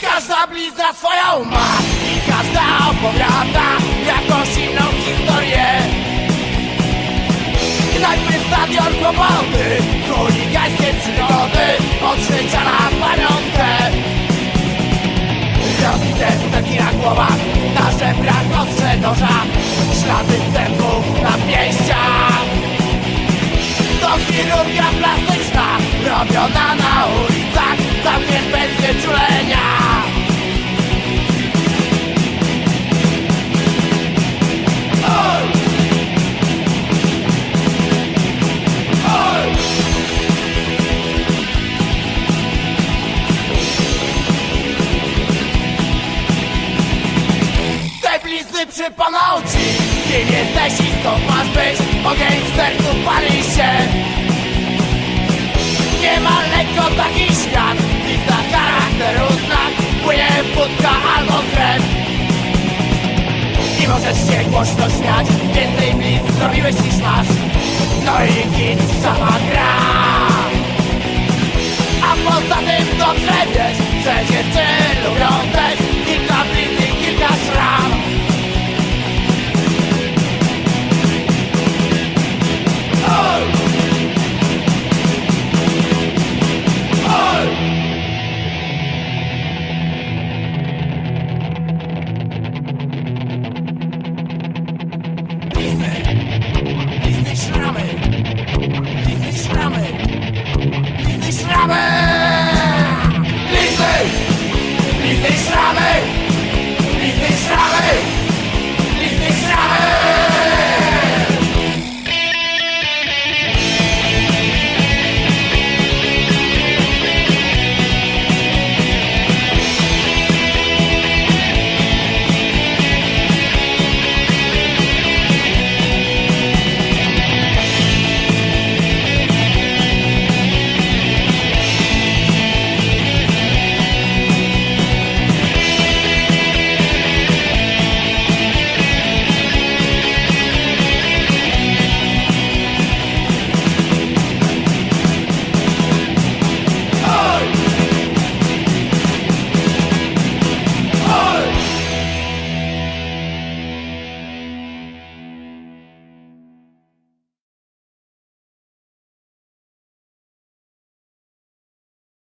Każda blizna swoją ma i każda opowiada kłopoty, chuligańskie przygody, od życia na pamiątkę. Rozbite butelki na głowach, na żebrach ostrze noża, ślady zębów na pięściach. To chirurgia plastyczna, robiona na Blizny przypomną ci Kim jesteś i skąd masz być? Ogień w sercu pali się. Niemal lekko taki świat. Blizna charakteru znak. Płynie wódka albo krew. I możesz się głośno śmiać. Więcej blizn zrobiłeś niż masz. No i git sama gra. A poza tym dobrze wiesz,